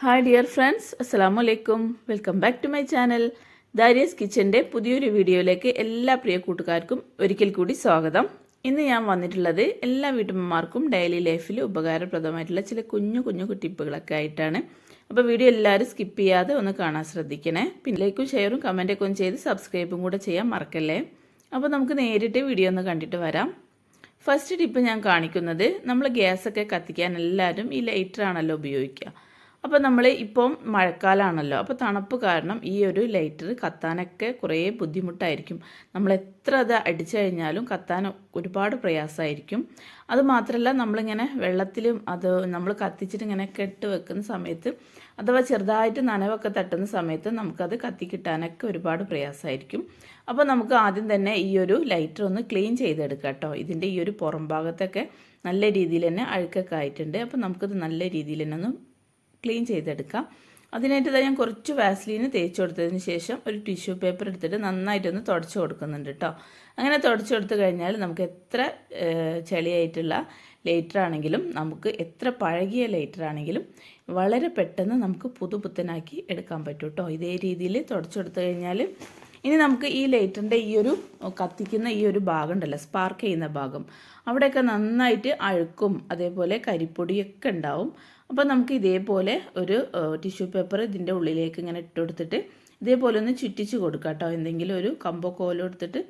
Hi dear friends അസ്സാം വലൈക്കും welcome back to my channel Darius കിച്ചന്റെ പുതിയൊരു വീഡിയോയിലേക്ക് എല്ലാ പ്രിയ കൂട്ടുകാർക്കും ഒരിക്കൽ കൂടി സ്വാഗതം. ഇന്ന് ഞാൻ വന്നിട്ടുള്ളത് എല്ലാ വീട്ടമ്മമാർക്കും ഡെയിലി ലൈഫിൽ ഉപകാരപ്രദമായിട്ടുള്ള ചില കുഞ്ഞു കുഞ്ഞു ടിപ്പുകളൊക്കെ ആയിട്ടാണ്. അപ്പോൾ വീഡിയോ എല്ലാവരും സ്കിപ്പ് ചെയ്യാതെ ഒന്ന് കാണാൻ ശ്രദ്ധിക്കണേ. പിന്നെ ലൈക്കും ഷെയറും കമന്റൊക്കെ ഒന്ന് ചെയ്ത് സബ്സ്ക്രൈബും കൂടെ ചെയ്യാൻ മറക്കല്ലേ? അപ്പോൾ നമുക്ക് നേരിട്ട് വീഡിയോ ഒന്ന് കണ്ടിട്ട് വരാം. ഫസ്റ്റ് ടിപ്പ് ഞാൻ കാണിക്കുന്നത് നമ്മൾ ഗ്യാസൊക്കെ കത്തിക്കാൻ എല്ലാവരും ഈ ലൈറ്ററാണല്ലോ ഉപയോഗിക്കുക. അപ്പോൾ നമ്മൾ ഇപ്പം മഴക്കാലമാണല്ലോ അപ്പോൾ തണുപ്പ് കാരണം ഈ ഒരു ലൈറ്റർ കത്താനൊക്കെ കുറേ ബുദ്ധിമുട്ടായിരിക്കും. നമ്മൾ എത്ര അത് അടിച്ചു കഴിഞ്ഞാലും കത്താൻ ഒരുപാട് പ്രയാസമായിരിക്കും. അതുമാത്രമല്ല നമ്മളിങ്ങനെ വെള്ളത്തിലും അത് നമ്മൾ കത്തിച്ചിട്ട് ഇങ്ങനെ കെട്ട് വെക്കുന്ന സമയത്ത് അഥവാ ചെറുതായിട്ട് നനവൊക്കെ തട്ടുന്ന സമയത്ത് നമുക്കത് കത്തി കിട്ടാനൊക്കെ ഒരുപാട് പ്രയാസമായിരിക്കും. അപ്പോൾ നമുക്ക് ആദ്യം തന്നെ ഈ ഒരു ലൈറ്റർ ഒന്ന് ക്ലീൻ ചെയ്തെടുക്കാം കേട്ടോ. ഇതിന്റെ ഈ ഒരു പുറം ഭാഗത്തൊക്കെ നല്ല രീതിയിൽ തന്നെ അഴുക്കൊക്കെ ആയിട്ടുണ്ട്. അപ്പോൾ നമുക്കത് നല്ല രീതിയിൽ തന്നെ ഒന്ന് ക്ലീൻ ചെയ്തെടുക്കാം. അതിനായിട്ട് ഞാൻ കുറച്ച് വാസ്ലീന് തേച്ച് കൊടുത്തതിന് ശേഷം ഒരു ടിഷ്യൂ പേപ്പർ എടുത്തിട്ട് നന്നായിട്ടൊന്ന് തുടച്ചു കൊടുക്കുന്നുണ്ട് കേട്ടോ അങ്ങനെ തുടച്ചു കൊടുത്തു കഴിഞ്ഞാൽ നമുക്ക് എത്ര ചെളിയായിട്ടുള്ള ലേറ്റർ ആണെങ്കിലും നമുക്ക് എത്ര പഴകിയ ലേറ്റർ ആണെങ്കിലും വളരെ പെട്ടെന്ന് നമുക്ക് പുതുപുത്തനാക്കി എടുക്കാൻ പറ്റും കേട്ടോ ഇതേ രീതിയിൽ തുടച്ചു കൊടുത്തു കഴിഞ്ഞാൽ ഇനി നമുക്ക് ഈ ലൈറ്ററിന്റെ ഈ ഒരു കത്തിക്കുന്ന ഈ ഒരു ഭാഗം ഉണ്ടല്ലോ സ്പാർക്ക് ചെയ്യുന്ന ഭാഗം അവിടെയൊക്കെ നന്നായിട്ട് അഴുക്കും അതേപോലെ കരിപ്പൊടിയൊക്കെ ഉണ്ടാവും. അപ്പോൾ നമുക്ക് ഇതേപോലെ ഒരു ടിഷ്യൂ പേപ്പർ ഇതിന്റെ ഉള്ളിലേക്ക് ഇങ്ങനെ ഇട്ട് കൊടുത്തിട്ട് ഇതേപോലെ ഒന്ന് ചുറ്റിച്ച് കൊടുക്കുക കേട്ടോ എന്തെങ്കിലും ഒരു കമ്പോ കോലോ എടുത്തിട്ട്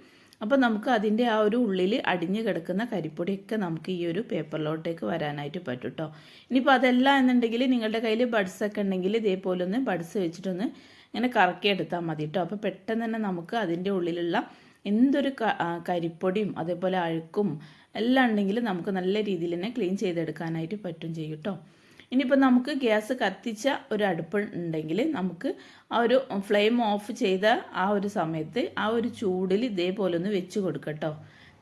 അപ്പോൾ നമുക്ക് അതിന്റെ ആ ഒരു ഉള്ളിൽ അടിഞ്ഞു കിടക്കുന്ന കരിപ്പൊടിയൊക്കെ നമുക്ക് ഈ ഒരു പേപ്പറിലോട്ടേക്ക് വരാനായിട്ട് പറ്റും കേട്ടോ ഇനിയിപ്പോൾ അതെല്ലാം എന്നുണ്ടെങ്കിൽ നിങ്ങളുടെ കയ്യിൽ ബഡ്സ് ഒക്കെ ഉണ്ടെങ്കിൽ ഇതേപോലെ ഒന്ന് ബഡ്സ് വെച്ചിട്ടൊന്ന് ഇങ്ങനെ കറക്കി എടുത്താൽ മതി കേട്ടോ അപ്പോൾ പെട്ടെന്ന് തന്നെ നമുക്ക് അതിന്റെ ഉള്ളിലുള്ള എന്തൊരു കരിപ്പൊടിയും അതേപോലെ അഴുക്കും എല്ലാം ഉണ്ടെങ്കിൽ നമുക്ക് നല്ല രീതിയിൽ തന്നെ ക്ലീൻ ചെയ്തെടുക്കാനായിട്ട് പറ്റും ചെയ്യും കേട്ടോ ഇനിയിപ്പോൾ നമുക്ക് ഗ്യാസ് കത്തിച്ച ഒരു അടുപ്പ് ഉണ്ടെങ്കിൽ നമുക്ക് ആ ഒരു ഫ്ലെയിം ഓഫ് ചെയ്ത ആ ഒരു സമയത്ത് ആ ഒരു ചൂടിൽ ഇതേപോലെ ഒന്ന് വെച്ച് കൊടുക്കട്ടോ.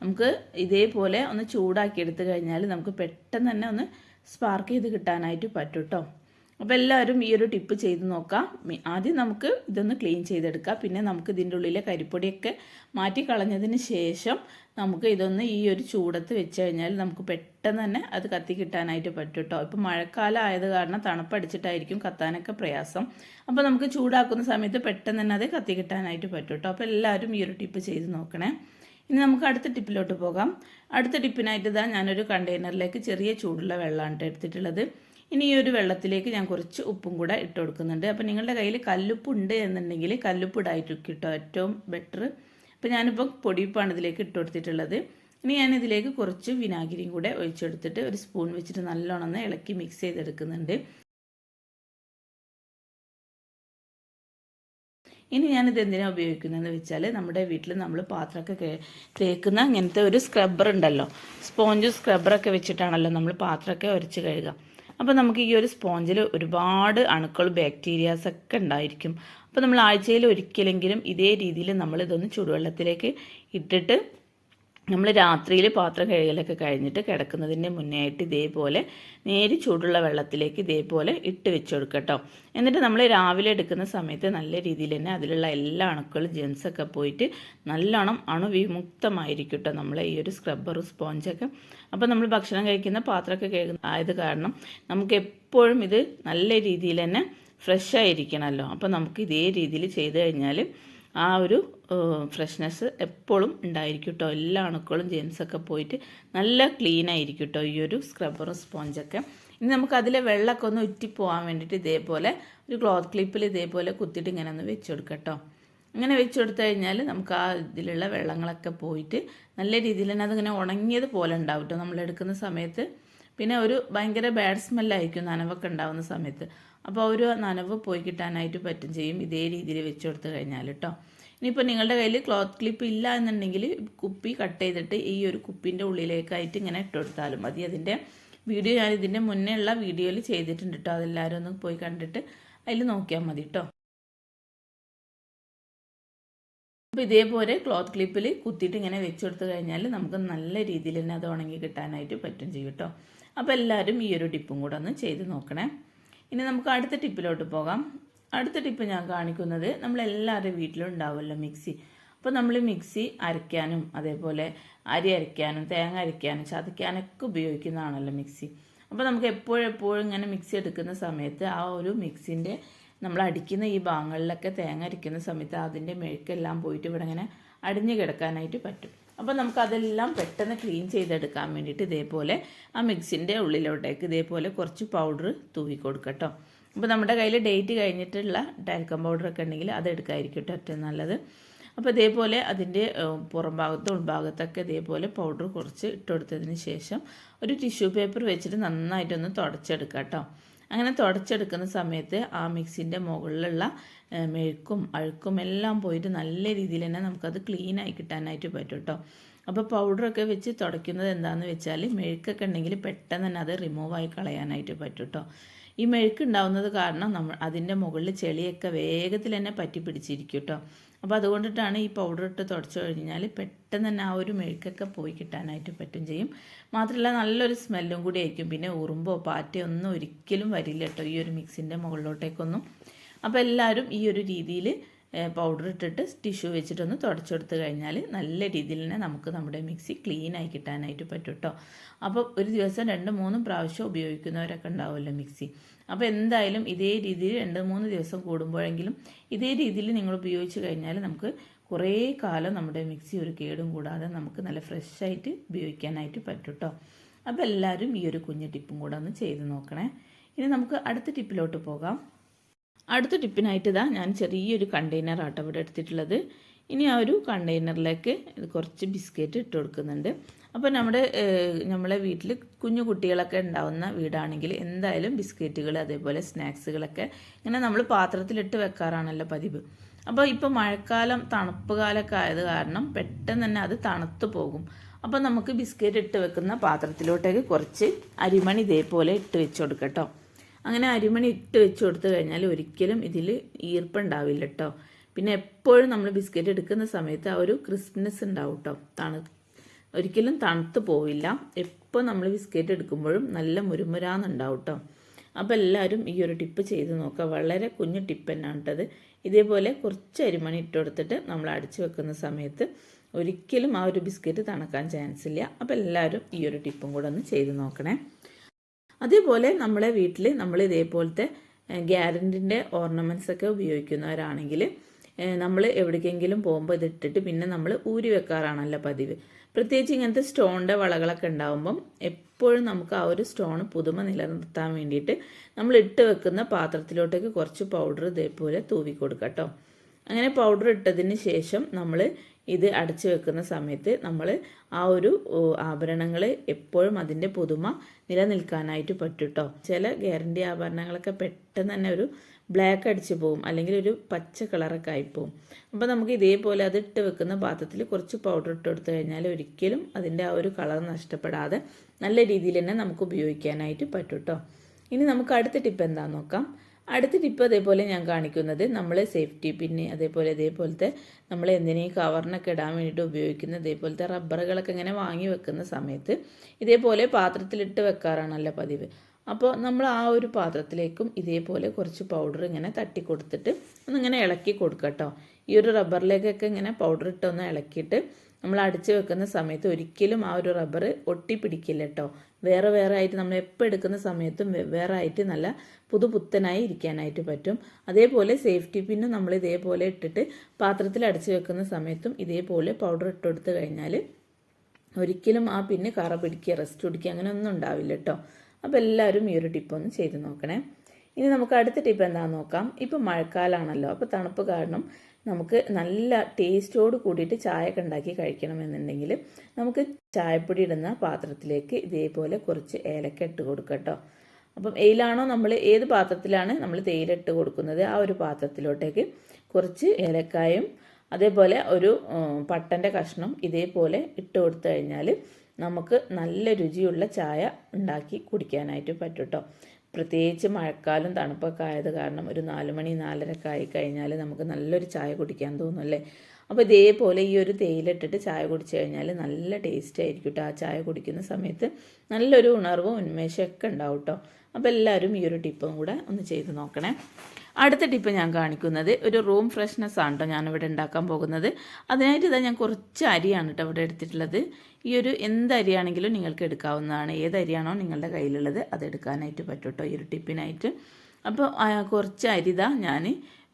നമുക്ക് ഇതേപോലെ ഒന്ന് ചൂടാക്കി എടുത്തു കഴിഞ്ഞാൽ നമുക്ക് പെട്ടെന്ന് തന്നെ ഒന്ന് സ്പാർക്ക് ചെയ്ത് കിട്ടാനായിട്ട് പറ്റും കേട്ടോ അപ്പോൾ എല്ലാവരും ഈ ഒരു ടിപ്പ് ചെയ്ത് നോക്കാം. ആദ്യം നമുക്ക് ഇതൊന്ന് ക്ലീൻ ചെയ്തെടുക്കാം. പിന്നെ നമുക്ക് ഇതിന്റെ ഉള്ളിലെ കരിപ്പൊടിയൊക്കെ മാറ്റി കളഞ്ഞതിന് ശേഷം നമുക്ക് ഇതൊന്ന് ഈ ഒരു ചൂടത്ത് വെച്ച് കഴിഞ്ഞാൽ നമുക്ക് പെട്ടെന്ന് തന്നെ അത് കത്തി കിട്ടാനായിട്ട് പറ്റും കേട്ടോ ഇപ്പോൾ മഴക്കാലം ആയത് കാരണം തണുപ്പടിച്ചിട്ടായിരിക്കും കത്താനൊക്കെ പ്രയാസം. അപ്പോൾ നമുക്ക് ചൂടാക്കുന്ന സമയത്ത് പെട്ടെന്ന് തന്നെ അത് കത്തി കിട്ടാനായിട്ട് പറ്റും കേട്ടോ അപ്പോൾ എല്ലാവരും ഈ ഒരു ടിപ്പ് ചെയ്ത് നോക്കണേ. ഇനി നമുക്ക് അടുത്ത ടിപ്പിലോട്ട് പോകാം. അടുത്ത ടിപ്പിനായിട്ട് ഇതാ ഞാനൊരു കണ്ടെയ്നറിലേക്ക് ചെറിയ ചൂടുള്ള വെള്ളമാണ് എടുത്തിട്ടുള്ളത്. ഇനി ഈ ഒരു വെള്ളത്തിലേക്ക് ഞാൻ കുറച്ച് ഉപ്പും കൂടെ ഇട്ട് കൊടുക്കുന്നുണ്ട്. അപ്പോൾ നിങ്ങളുടെ കയ്യിൽ കല്ലുപ്പ് ഉണ്ട് എന്നുണ്ടെങ്കിൽ കല്ലുപ്പ് ഇടായിട്ട് കിട്ടും. ഏറ്റവും ബെറ്റർ അപ്പോൾ ഞാനിപ്പോൾ പൊടിയുപ്പാണ് ഇതിലേക്ക് ഇട്ട് കൊടുത്തിട്ടുള്ളത്. ഇനി ഞാൻ ഇതിലേക്ക് കുറച്ച് വിനാഗിരിയും കൂടെ ഒഴിച്ചെടുത്തിട്ട് ഒരു സ്പൂൺ വെച്ചിട്ട് നല്ലോണം ഇളക്കി മിക്സ് ചെയ്തെടുക്കുന്നുണ്ട്. ഇനി ഞാനിത് എന്തിനാണ് ഉപയോഗിക്കുന്നതെന്ന് വെച്ചാൽ നമ്മുടെ വീട്ടിൽ നമ്മൾ പാത്രമൊക്കെ തേക്കുന്ന ഇങ്ങനത്തെ ഒരു സ്ക്രബ്ബർ ഉണ്ടല്ലോ. സ്പോഞ്ച് സ്ക്രബ്ബറൊക്കെ വെച്ചിട്ടാണല്ലോ നമ്മൾ പാത്രമൊക്കെ ഉരച്ച് കഴുകുക അപ്പോൾ നമുക്ക് ഈ ഒരു സ്പോഞ്ചിൽ ഒരുപാട് അണുക്കൾ ബാക്ടീരിയാസ് ഒക്കെ ഉണ്ടായിരിക്കും. അപ്പോൾ നമ്മൾ ആഴ്ചയിൽ ഒരിക്കലെങ്കിലും ഇതേ രീതിയിൽ നമ്മൾ ഇതൊന്ന് ചൂടുവെള്ളത്തിലേക്ക് ഇട്ടിട്ട് നമ്മൾ രാത്രിയിൽ പാത്രം കഴുകലൊക്കെ കഴിഞ്ഞിട്ട് കിടക്കുന്നതിന് മുന്നേ ആയിട്ട് ഇതേപോലെ നേരി ചൂടുള്ള വെള്ളത്തിലേക്ക് ഇതേപോലെ ഇട്ട് വെച്ച് കൊടുക്കട്ടോ എന്നിട്ട് നമ്മൾ രാവിലെ എടുക്കുന്ന സമയത്ത് നല്ല രീതിയിൽ തന്നെ അതിലുള്ള എല്ലാ അണുക്കളും ജെൻസൊക്കെ പോയിട്ട് നല്ലോണം അണുവിമുക്തമായിരിക്കും കേട്ടോ നമ്മളെ ഈ ഒരു സ്ക്രബ്ബറും സ്പോഞ്ചൊക്കെ അപ്പോൾ നമ്മൾ ഭക്ഷണം കഴിക്കുന്ന പാത്രമൊക്കെ കഴുകുന്ന ആയത് കാരണം നമുക്ക് എപ്പോഴും ഇത് നല്ല രീതിയിൽ തന്നെ ഫ്രഷ് ആയിരിക്കണമല്ലോ അപ്പോൾ നമുക്ക് ഇതേ രീതിയിൽ ചെയ്ത് കഴിഞ്ഞാൽ ആ ഒരു ഫ്രഷ്നെസ് എപ്പോഴും ഉണ്ടായിരിക്കും കേട്ടോ എല്ലാ അണുക്കളും ജെൻസൊക്കെ പോയിട്ട് നല്ല ക്ലീൻ ആയിരിക്കും കേട്ടോ ഈ ഒരു സ്ക്രബ്ബറും സ്പോഞ്ചൊക്കെ ഇനി നമുക്ക് അതിലെ വെള്ളമൊക്കെ ഒന്ന് ഉറ്റിപ്പോവാൻ വേണ്ടിയിട്ട് ഇതേപോലെ ഒരു ക്ലോത്ത് ക്ലിപ്പിൽ ഇതേപോലെ കുത്തിയിട്ട് ഇങ്ങനെ ഒന്ന് വെച്ച് കൊടുക്കാം കേട്ടോ അങ്ങനെ വെച്ച് കൊടുത്തു കഴിഞ്ഞാൽ നമുക്ക് ആ ഇതിലുള്ള വെള്ളങ്ങളൊക്കെ പോയിട്ട് നല്ല രീതിയിൽ തന്നെ അതിങ്ങനെ ഉണങ്ങിയത് പോലെ ഉണ്ടാവും കേട്ടോ നമ്മൾ എടുക്കുന്ന സമയത്ത്. പിന്നെ ഒരു ഭയങ്കര ബാഡ് സ്മെല്ലായിരിക്കും നനവൊക്കെ ഉണ്ടാകുന്ന സമയത്ത്. അപ്പോൾ ഒരു നനവ് പോയി കിട്ടാനായിട്ട് പറ്റും ചെയ്യും ഇതേ രീതിയിൽ വെച്ച് കൊടുത്തു കഴിഞ്ഞാൽ കേട്ടോ ഇനിയിപ്പോൾ നിങ്ങളുടെ കയ്യിൽ ക്ലോത്ത് ക്ലിപ്പ് ഇല്ല എന്നുണ്ടെങ്കിൽ കുപ്പി കട്ട് ചെയ്തിട്ട് ഈ ഒരു കുപ്പിന്റെ ഉള്ളിലേക്കായിട്ട് ഇങ്ങനെ ഇട്ട് കൊടുത്താലും മതി. അതിന്റെ വീഡിയോ ഞാൻ ഇതിന്റെ മുന്നേ ഉള്ള വീഡിയോയിൽ ചെയ്തിട്ടുണ്ട് കേട്ടോ അതെല്ലാവരും ഒന്ന് പോയി കണ്ടിട്ട് അതിൽ നോക്കിയാൽ മതി കേട്ടോ അപ്പോൾ ഇതേപോലെ ക്ലോത്ത് ക്ലിപ്പിൽ കുത്തിയിട്ട് ഇങ്ങനെ വെച്ച് കൊടുത്തു കഴിഞ്ഞാൽ നമുക്ക് നല്ല രീതിയിൽ തന്നെ അത് ഉണങ്ങി കിട്ടാനായിട്ട് പറ്റും ചെയ്യും കേട്ടോ അപ്പോൾ എല്ലാവരും ഈ ഒരു ടിപ്പും കൂടെ ഒന്ന് ചെയ്ത് നോക്കണേ. ഇനി നമുക്ക് അടുത്ത ടിപ്പിലോട്ട് പോകാം. അടുത്ത ടിപ്പ് ഞാൻ കാണിക്കുന്നത് നമ്മളെല്ലാവരുടെ വീട്ടിലും ഉണ്ടാവുമല്ലോ മിക്സി അപ്പോൾ നമ്മൾ മിക്സി അരയ്ക്കാനും അതേപോലെ അരി അരയ്ക്കാനും തേങ്ങ അരയ്ക്കാനും ചതയ്ക്കാനൊക്കെ ഉപയോഗിക്കുന്നതാണല്ലോ മിക്സി അപ്പോൾ നമുക്ക് എപ്പോഴെപ്പോഴും എപ്പോഴും ഇങ്ങനെ മിക്സി എടുക്കുന്ന സമയത്ത് ആ ഒരു മിക്സിന്റെ നമ്മൾ അടിക്കുന്ന ഈ ഭാഗങ്ങളിലൊക്കെ തേങ്ങ അരിക്കുന്ന സമയത്ത് അതിന്റെ മെഴുക്കെല്ലാം പോയിട്ട് ഇവിടെ ഇങ്ങനെ അടിഞ്ഞു കിടക്കാനായിട്ട് പറ്റും. അപ്പോൾ നമുക്കതെല്ലാം പെട്ടെന്ന് ക്ലീൻ ചെയ്തെടുക്കാൻ വേണ്ടിയിട്ട് ഇതേപോലെ ആ മിക്സിന്റെ ഉള്ളിലോട്ടേക്ക് ഇതേപോലെ കുറച്ച് പൗഡർ തൂവി കൊടുക്കട്ടോ. അപ്പോൾ നമ്മുടെ കയ്യിൽ ഡേറ്റ് കഴിഞ്ഞിട്ടുള്ള ടാൽക്കം പൗഡറൊക്കെ ഉണ്ടെങ്കിൽ അത് എടുക്കാതിരിക്കട്ടെ ഏറ്റവും നല്ലത്. അപ്പോൾ ഇതേപോലെ അതിന്റെ പുറം ഭാഗത്തും ഉൾഭാഗത്തൊക്കെ ഇതേപോലെ പൗഡർ കുറച്ച് ഇട്ടുകൊടുത്തതിന് ശേഷം ഒരു ടിഷ്യൂ പേപ്പർ വെച്ചിട്ട് നന്നായിട്ടൊന്ന് തുടച്ചെടുക്കുക കേട്ടോ അങ്ങനെ തുടച്ചെടുക്കുന്ന സമയത്ത് ആ മിക്സിന്റെ മുകളിലുള്ള മെഴുക്കും അഴുക്കും എല്ലാം പോയിട്ട് നല്ല രീതിയിൽ തന്നെ നമുക്കത് ആയി കിട്ടാനായിട്ട് പറ്റും കേട്ടോ അപ്പോൾ പൗഡറൊക്കെ വെച്ച് തുടയ്ക്കുന്നത് എന്താണെന്ന് വെച്ചാൽ മെഴുക്കൊക്കെ ഉണ്ടെങ്കിൽ പെട്ടെന്ന് തന്നെ അത് റിമൂവായി കളയാനായിട്ട് പറ്റും കേട്ടോ ഈ മെഴുക്ക് ഉണ്ടാവുന്നത് കാരണം നമ്മൾ അതിന്റെ മുകളിൽ ചെളിയൊക്കെ വേഗത്തിൽ തന്നെ പറ്റി പിടിച്ചിരിക്കും കേട്ടോ അപ്പോൾ അതുകൊണ്ടിട്ടാണ് ഈ പൗഡർ ഇട്ട് തുടച്ചു കഴിഞ്ഞാൽ പെട്ടെന്ന് തന്നെ ആ ഒരു മെഴുക്കൊക്കെ പോയി കിട്ടാനായിട്ട് പറ്റും ചെയ്യും. മാത്രമല്ല നല്ലൊരു സ്മെല്ലും കൂടി ആയിരിക്കും. പിന്നെ ഉറുമ്പോ പാറ്റയോ ഒന്നും ഒരിക്കലും വരില്ല കേട്ടോ ഈ ഒരു മിക്സിന്റെ മുകളിലോട്ടേക്കൊന്നും. അപ്പോൾ എല്ലാവരും ഈ ഒരു രീതിയിൽ പൗഡർ ഇട്ടിട്ട് ടിഷ്യൂ വെച്ചിട്ടൊന്ന് തുടച്ചെടുത്ത് കഴിഞ്ഞാൽ നല്ല രീതിയിൽ തന്നെ നമുക്ക് നമ്മുടെ മിക്സി ക്ലീൻ ആയി കിട്ടാനായിട്ട് പറ്റും കേട്ടോ അപ്പോൾ ഒരു ദിവസം രണ്ട് മൂന്നും പ്രാവശ്യം ഉപയോഗിക്കുന്നവരൊക്കെ ഉണ്ടാവുമല്ലോ മിക്സി അപ്പോൾ എന്തായാലും ഇതേ രീതിയിൽ രണ്ട് മൂന്ന് ദിവസം കൂടുമ്പോഴെങ്കിലും ഇതേ രീതിയിൽ നിങ്ങൾ ഉപയോഗിച്ച് കഴിഞ്ഞാൽ നമുക്ക് കുറേ കാലം നമ്മുടെ മിക്സി ഒരു കേടും കൂടാതെ നമുക്ക് നല്ല ഫ്രഷായിട്ട് ഉപയോഗിക്കാനായിട്ട് പറ്റും കേട്ടോ അപ്പോൾ എല്ലാവരും ഈ ഒരു കുഞ്ഞു ടിപ്പും കൂടെ ഒന്ന് ചെയ്ത് നോക്കണേ. ഇനി നമുക്ക് അടുത്ത ടിപ്പിലോട്ട് പോകാം. അടുത്ത ടിപ്പിനായിട്ട് ഇതാ ഞാൻ ചെറിയൊരു കണ്ടെയ്നർ ആട്ടോ ഇവിടെ എടുത്തിട്ടുള്ളത്. ഇനി ആ ഒരു കണ്ടെയ്നറിലേക്ക് കുറച്ച് ബിസ്ക്കറ്റ് ഇട്ട് കൊടുക്കുന്നുണ്ട്. അപ്പോൾ നമ്മുടെ നമ്മളെ വീട്ടിൽ കുഞ്ഞു കുട്ടികളൊക്കെ ഉണ്ടാവുന്ന വീടാണെങ്കിൽ എന്തായാലും ബിസ്ക്കറ്റുകൾ അതേപോലെ സ്നാക്സുകളൊക്കെ ഇങ്ങനെ നമ്മൾ പാത്രത്തിലിട്ട് വെക്കാറാണല്ലോ പതിവ്. അപ്പോൾ ഇപ്പോൾ മഴക്കാലം തണുപ്പ് കാലമൊക്കെ ആയത് കാരണം പെട്ടെന്ന് തന്നെ അത് തണുത്ത് പോകും. അപ്പോൾ നമുക്ക് ബിസ്ക്കറ്റ് ഇട്ട് വെക്കുന്ന പാത്രത്തിലോട്ടേക്ക് കുറച്ച് അരിമണി ഇതേപോലെ ഇട്ട് വെച്ച് കൊടുക്കട്ടോ. അങ്ങനെ അരിമണി ഇട്ട് വെച്ച് കൊടുത്തു കഴിഞ്ഞാൽ ഒരിക്കലും ഇതിൽ ഈർപ്പുണ്ടാവില്ല കേട്ടോ പിന്നെ എപ്പോഴും നമ്മൾ ബിസ്ക്കറ്റ് എടുക്കുന്ന സമയത്ത് ആ ഒരു ക്രിസ്പ്നെസ് ഉണ്ടാവും കേട്ടോ തണു ഒരിക്കലും തണുത്ത് പോവില്ല. എപ്പോൾ നമ്മൾ ബിസ്ക്കറ്റ് എടുക്കുമ്പോഴും നല്ല മുരുമുരാന്നുണ്ടാവും കേട്ടോ അപ്പോൾ എല്ലാവരും ഈ ഒരു ടിപ്പ് ചെയ്ത് നോക്കുക. വളരെ കുഞ്ഞു ടിപ്പ് തന്നെയാണ് കേട്ടത് ഇതേപോലെ കുറച്ച് അരിമണി ഇട്ട് കൊടുത്തിട്ട് നമ്മൾ അടിച്ചു വെക്കുന്ന സമയത്ത് ഒരിക്കലും ആ ഒരു ബിസ്ക്കറ്റ് തണുക്കാൻ ചാൻസ് ഇല്ല. അപ്പോൾ എല്ലാവരും ഈ ഒരു ടിപ്പും കൂടെ ഒന്ന് ചെയ്ത് നോക്കണേ. അതേപോലെ നമ്മളെ വീട്ടിൽ നമ്മൾ ഇതേപോലത്തെ ഗ്യാരന്റിന്റെ ഓർണമെന്റ്സ് ഒക്കെ ഉപയോഗിക്കുന്നവരാണെങ്കിൽ നമ്മൾ എവിടേക്കെങ്കിലും പോകുമ്പോൾ ഇതിട്ടിട്ട് പിന്നെ നമ്മൾ ഊരി വെക്കാറാണല്ലോ പതിവ്. പ്രത്യേകിച്ച് ഇങ്ങനത്തെ സ്റ്റോണിന്റെ വളകളൊക്കെ ഉണ്ടാകുമ്പം എപ്പോഴും നമുക്ക് ആ ഒരു സ്റ്റോൺ പുതുമ നിലനിർത്താൻ വേണ്ടിയിട്ട് നമ്മൾ ഇട്ട് വെക്കുന്ന പാത്രത്തിലോട്ടേക്ക് കുറച്ച് പൗഡർ ഇതേപോലെ തൂവി കേട്ടോ. അങ്ങനെ പൗഡർ ഇട്ടതിന് ശേഷം നമ്മൾ ഇത് അടച്ചു വെക്കുന്ന സമയത്ത് നമ്മൾ ആ ഒരു ആഭരണങ്ങൾ എപ്പോഴും അതിന്റെ പുതുമ നിലനിൽക്കാനായിട്ട് പറ്റും കേട്ടോ ചില ഗ്യാരണ്ടി ആഭരണങ്ങളൊക്കെ പെട്ടെന്ന് തന്നെ ഒരു ബ്ലാക്ക് അടിച്ച് പോകും അല്ലെങ്കിൽ ഒരു പച്ച കളറൊക്കെ ആയിപ്പോവും അപ്പോൾ നമുക്ക് ഇതേപോലെ അത് ഇട്ട് വെക്കുന്ന പാത്രത്തിൽ കുറച്ച് പൗഡർ ഇട്ട് കൊടുത്തു കഴിഞ്ഞാൽ ഒരിക്കലും അതിന്റെ ആ ഒരു കളർ നഷ്ടപ്പെടാതെ നല്ല രീതിയിൽ തന്നെ നമുക്ക് ഉപയോഗിക്കാനായിട്ട് പറ്റും കേട്ടോ ഇനി നമുക്ക് അടുത്ത ടിപ്പ് എന്താണെന്ന് നോക്കാം. അടുത്ത ടിപ്പ് അതേപോലെ ഞാൻ കാണിക്കുന്നത് നമ്മൾ സേഫ്റ്റി പിന്നെ അതേപോലെ ഇതേപോലത്തെ നമ്മൾ എന്തിനേയും കവറിനൊക്കെ ഇടാൻ വേണ്ടിയിട്ട് ഉപയോഗിക്കുന്ന ഇതേപോലത്തെ റബ്ബറുകളൊക്കെ ഇങ്ങനെ വാങ്ങി വെക്കുന്ന സമയത്ത് ഇതേപോലെ പാത്രത്തിലിട്ട് വെക്കാറാണല്ലോ പതിവ്. അപ്പോൾ നമ്മൾ ആ ഒരു പാത്രത്തിലേക്കും ഇതേപോലെ കുറച്ച് പൗഡർ ഇങ്ങനെ തട്ടി കൊടുത്തിട്ട് ഒന്നിങ്ങനെ ഇളക്കി കൊടുക്കുക കേട്ടോ ഈ ഒരു റബ്ബറിലേക്കൊക്കെ ഇങ്ങനെ പൗഡർ ഇട്ട് ഒന്ന് ഇളക്കിയിട്ട് നമ്മൾ അടിച്ചു വെക്കുന്ന സമയത്ത് ഒരിക്കലും ആ ഒരു റബ്ബർ ഒട്ടിപ്പിടിക്കില്ല കേട്ടോ. വേറെ വേറെ ആയിട്ട് നമ്മൾ എപ്പോൾ എടുക്കുന്ന സമയത്തും വേറെ ആയിട്ട് നല്ല പുതുപുത്തനായി ഇരിക്കാനായിട്ട് പറ്റും. അതേപോലെ സേഫ്റ്റി പിന്നും നമ്മൾ ഇതേപോലെ ഇട്ടിട്ട് പാത്രത്തിൽ അടിച്ചു വെക്കുന്ന സമയത്തും ഇതേപോലെ പൗഡർ ഇട്ട് കൊടുത്തു കഴിഞ്ഞാൽ ഒരിക്കലും ആ പിന്നെ കറ പിടിക്കുക റെസ്റ്റ് പിടിക്കുക അങ്ങനെ ഒന്നും ഉണ്ടാവില്ല കേട്ടോ. അപ്പോൾ എല്ലാവരും ഈ ഒരു ടിപ്പ് ഒന്ന് ചെയ്ത് നോക്കണേ. ഇനി നമുക്ക് അടുത്ത ടിപ്പ് എന്താണെന്ന് നോക്കാം. ഇപ്പം മഴക്കാലമാണല്ലോ അപ്പോൾ തണുപ്പ് കാരണം നമുക്ക് നല്ല ടേസ്റ്റോട് കൂടിയിട്ട് ചായ ഒക്കെ ഉണ്ടാക്കി കഴിക്കണമെന്നുണ്ടെങ്കിൽ നമുക്ക് ചായപ്പൊടി ഇടുന്ന പാത്രത്തിലേക്ക് ഇതേപോലെ കുറച്ച് ഏലക്ക ഇട്ട് കൊടുക്കട്ടോ കേട്ടോ. അപ്പം എയിലാണോ നമ്മൾ ഏത് പാത്രത്തിലാണ് നമ്മൾ തേയില ഇട്ട് കൊടുക്കുന്നത്? ആ ഒരു പാത്രത്തിലോട്ടേക്ക് കുറച്ച് ഏലക്കായും അതേപോലെ ഒരു പട്ടന്റെ കഷ്ണം ഇതേപോലെ ഇട്ട് കൊടുത്തു കഴിഞ്ഞാൽ നമുക്ക് നല്ല രുചിയുള്ള ചായ ഉണ്ടാക്കി കുടിക്കാനായിട്ട് പറ്റും കേട്ടോ. പ്രത്യേകിച്ച് മഴക്കാലം തണുപ്പൊക്കെ ആയത് കാരണം ഒരു നാല് മണി നാലരക്കെ ആയി കഴിഞ്ഞാൽ നമുക്ക് നല്ലൊരു ചായ കുടിക്കാൻ തോന്നും അല്ലേ? അപ്പോൾ ഇതേപോലെ ഈ ഒരു തേയിലിട്ടിട്ട് ചായ കുടിച്ചു കഴിഞ്ഞാൽ നല്ല ടേസ്റ്റ് ആയിരിക്കും കേട്ടോ ആ ചായ കുടിക്കുന്ന സമയത്ത്. നല്ലൊരു ഉണർവും ഉന്മേഷമൊക്കെ ഉണ്ടാവും കേട്ടോ അപ്പോൾ എല്ലാവരും ഈ ഒരു ടിപ്പും കൂടെ ഒന്ന് ചെയ്ത് നോക്കണേ. അടുത്ത ടിപ്പ് ഞാൻ കാണിക്കുന്നത് ഒരു റൂം ഫ്രഷ്നെസ് ആണ് കേട്ടോ ഞാനിവിടെ ഉണ്ടാക്കാൻ പോകുന്നത്. അതിനായിട്ട് ഇതാ ഞാൻ കുറച്ച് അരിയാണ് കേട്ടോ ഇവിടെ എടുത്തിട്ടുള്ളത്. ഈ ഒരു എന്ത് അരിയാണെങ്കിലും നിങ്ങൾക്ക് എടുക്കാവുന്നതാണ്. ഏത് അരിയാണോ നിങ്ങളുടെ കയ്യിലുള്ളത് അത് എടുക്കാനായിട്ട് പറ്റും കേട്ടോ ഈ ഒരു ടിപ്പിനായിട്ട്. അപ്പോൾ കുറച്ച് അരിത ഞാൻ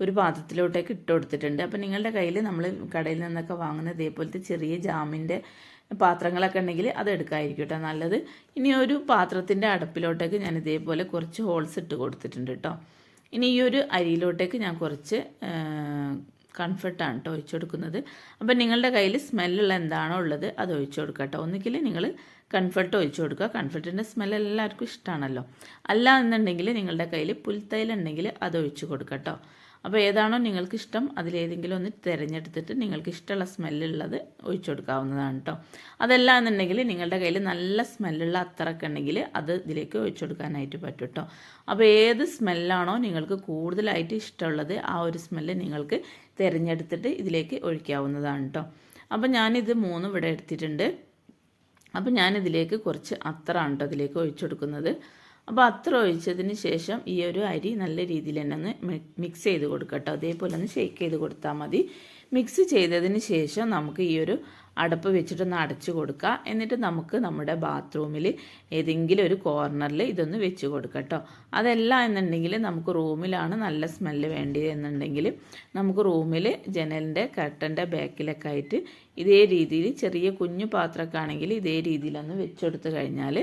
ഒരു പാത്രത്തിലോട്ടേക്ക് ഇട്ട് കൊടുത്തിട്ടുണ്ട്. അപ്പോൾ നിങ്ങളുടെ കയ്യിൽ നമ്മൾ കടയിൽ നിന്നൊക്കെ വാങ്ങുന്ന ഇതേപോലത്തെ ചെറിയ ജാമിന്റെ പാത്രങ്ങളൊക്കെ ഉണ്ടെങ്കിൽ അത് എടുക്കാതിരിക്കും കേട്ടോ നല്ലത്. ഇനി ഒരു പാത്രത്തിന്റെ അടുപ്പിലോട്ടേക്ക് ഞാൻ ഇതേപോലെ കുറച്ച് ഹോൾസ് ഇട്ട് കൊടുത്തിട്ടുണ്ട് കേട്ടോ ഇനി ഈ ഒരു അരിയിലോട്ടേക്ക് ഞാൻ കുറച്ച് കംഫർട്ടാണ് കേട്ടോ ഒഴിച്ചു കൊടുക്കുന്നത് അപ്പം നിങ്ങളുടെ കയ്യിൽ സ്മെല്ലുള്ള എന്താണോ ഉള്ളത് അത് ഒഴിച്ചു കൊടുക്കുക കേട്ടോ ഒന്നുകിൽ നിങ്ങൾ കൺഫർട്ട് ഒഴിച്ചു കൊടുക്കുക കൺഫർട്ടിന്റെ സ്മെൽ എല്ലാവർക്കും ഇഷ്ടമാണല്ലോ അല്ല എന്നുണ്ടെങ്കിൽ നിങ്ങളുടെ കയ്യിൽ പുൽത്തൈലുണ്ടെങ്കിൽ അത് ഒഴിച്ചു കൊടുക്കുക കേട്ടോ അപ്പോൾ ഏതാണോ നിങ്ങൾക്ക് ഇഷ്ടം അതിലേതെങ്കിലും ഒന്ന് തിരഞ്ഞെടുത്തിട്ട് നിങ്ങൾക്ക് ഇഷ്ടമുള്ള സ്മെല്ലുള്ളത് ഒഴിച്ചു കൊടുക്കാവുന്നതാണ് കേട്ടോ അതല്ല എന്നുണ്ടെങ്കിൽ നിങ്ങളുടെ കയ്യിൽ നല്ല സ്മെല്ലുള്ള അത്തറൊക്കെ ഉണ്ടെങ്കിൽ അത് ഇതിലേക്ക് ഒഴിച്ചു കൊടുക്കാനായിട്ട് പറ്റും കേട്ടോ അപ്പോൾ ഏത് സ്മെല്ലാണോ നിങ്ങൾക്ക് കൂടുതലായിട്ട് ഇഷ്ടമുള്ളത് ആ ഒരു സ്മെല്ല് നിങ്ങൾക്ക് തിരഞ്ഞെടുത്തിട്ട് ഇതിലേക്ക് ഒഴിക്കാവുന്നതാണ് കേട്ടോ അപ്പോൾ ഞാനിത് മൂന്ന് ഇവിടെ എടുത്തിട്ടുണ്ട്. അപ്പോൾ ഞാനിതിലേക്ക് കുറച്ച് അത്ര ആണ് കേട്ടോ ഇതിലേക്ക് ഒഴിച്ചു കൊടുക്കുന്നത്. അപ്പോൾ അത്ര ഒഴിച്ചതിന് ശേഷം ഈ ഒരു അരി നല്ല രീതിയിൽ തന്നെ ഒന്ന് മിക്സ് ചെയ്ത് കൊടുക്കട്ടോ കേട്ടോ. അതേപോലെ ഒന്ന് ഷേക്ക് ചെയ്ത് കൊടുത്താൽ മതി. മിക്സ് ചെയ്തതിന് ശേഷം നമുക്ക് ഈ ഒരു അടപ്പ് വെച്ചിട്ടൊന്ന് അടച്ചു കൊടുക്കുക എന്നിട്ട് നമുക്ക് നമ്മുടെ ബാത്റൂമിൽ ഏതെങ്കിലും ഒരു കോർണറിൽ ഇതൊന്ന് വെച്ച് കൊടുക്കുക കേട്ടോ. അതല്ല എന്നുണ്ടെങ്കിൽ നമുക്ക് റൂമിലാണ് നല്ല സ്മെല്ല് വേണ്ടത് എന്നുണ്ടെങ്കിൽ നമുക്ക് റൂമിൽ ജനലിന്റെ കർട്ടന്റെ ബാക്കിലൊക്കെ ആയിട്ട് ഇതേ രീതിയിൽ ചെറിയ കുഞ്ഞു പാത്രക്കാണെങ്കിൽ ഇതേ രീതിയിലൊന്ന് വെച്ചെടുത്ത് കഴിഞ്ഞാൽ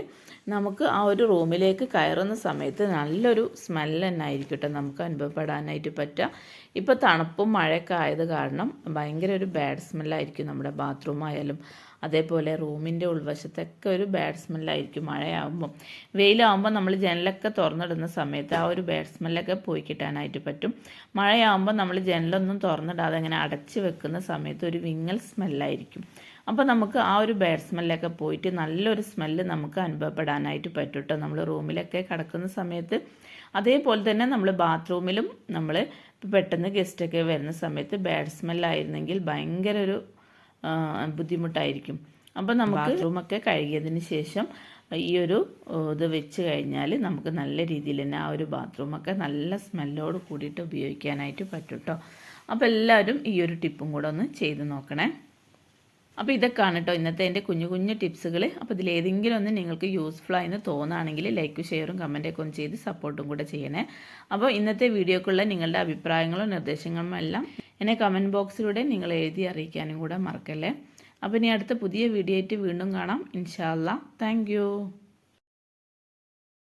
നമുക്ക് ആ ഒരു റൂമിലേക്ക് കയറുന്ന സമയത്ത് നല്ലൊരു സ്മെല്ല് തന്നെ നമുക്ക് അനുഭവപ്പെടാനായിട്ട് പറ്റുക. ഇപ്പോൾ തണുപ്പും മഴയൊക്കെ ആയത് കാരണം ഭയങ്കര ഒരു ബാഡ് സ്മെല്ലായിരിക്കും നമ്മുടെ ബാത്റൂം ആയാലും. അതേപോലെ റൂമിന്റെ ഉൾവശത്തൊക്കെ ഒരു ബാഡ് സ്മെല്ലായിരിക്കും മഴയാകുമ്പോൾ വെയിലാകുമ്പോൾ നമ്മൾ ജനലൊക്കെ തുറന്നിടുന്ന സമയത്ത് ആ ഒരു ബാഡ് സ്മെല്ലൊക്കെ പോയി കിട്ടാനായിട്ട് പറ്റും. മഴയാകുമ്പോൾ നമ്മൾ ജനലൊന്നും തുറന്നിടാതെ അങ്ങനെ അടച്ച് വെക്കുന്ന സമയത്ത് ഒരു വിങ്ങൽ സ്മെല്ലായിരിക്കും. അപ്പോൾ നമുക്ക് ആ ഒരു ബാഡ് സ്മെല്ലൊക്കെ പോയിട്ട് നല്ലൊരു സ്മെല്ല് നമുക്ക് അനുഭവപ്പെടാനായിട്ട് പറ്റും കേട്ടോ നമ്മൾ റൂമിലൊക്കെ കിടക്കുന്ന സമയത്ത് അതേപോലെ തന്നെ നമ്മൾ ബാത്റൂമിലും നമ്മൾ പെട്ടെന്ന് ഗസ്റ്റൊക്കെ വരുന്ന സമയത്ത് ബാഡ് സ്മെല്ലായിരുന്നെങ്കിൽ ഭയങ്കര ഒരു ബുദ്ധിമുട്ടായിരിക്കും. അപ്പോൾ നമുക്ക് ബാത്റൂമൊക്കെ കഴുകിയതിന് ശേഷം ഈ ഒരു ഇത് വെച്ച് കഴിഞ്ഞാൽ നമുക്ക് നല്ല രീതിയിൽ തന്നെ ആ ഒരു ബാത്റൂമൊക്കെ നല്ല സ്മെല്ലോട് കൂടിയിട്ട് ഉപയോഗിക്കാനായിട്ട് പറ്റും കേട്ടോ അപ്പോൾ എല്ലാവരും ഈ ഒരു ടിപ്പും കൂടെ ഒന്ന് ചെയ്ത് നോക്കണേ. അപ്പോൾ ഇതൊക്കെയാണ് കേട്ടോ ഇന്നത്തെ എന്റെ കുഞ്ഞു കുഞ്ഞു ടിപ്സുകൾ അപ്പോൾ ഇതിലേതെങ്കിലും ഒന്ന് നിങ്ങൾക്ക് യൂസ്ഫുൾ ആയെന്ന് തോന്നുകയാണെങ്കിൽ ലൈക്കും ഷെയറും കമന്റൊക്കെ ഒന്ന് ചെയ്ത് സപ്പോർട്ടും കൂടെ ചെയ്യണേ. അപ്പോൾ ഇന്നത്തെ വീഡിയോക്കുള്ള നിങ്ങളുടെ അഭിപ്രായങ്ങളും നിർദ്ദേശങ്ങളും എല്ലാം എന്നെ കമന്റ് ബോക്സിലൂടെ നിങ്ങൾ എഴുതി അറിയിക്കാനും കൂടെ മറക്കല്ലേ? അപ്പോൾ ഇനി അടുത്ത പുതിയ വീഡിയോ ആയിട്ട് വീണ്ടും കാണാം. ഇൻഷാല്ല താങ്ക്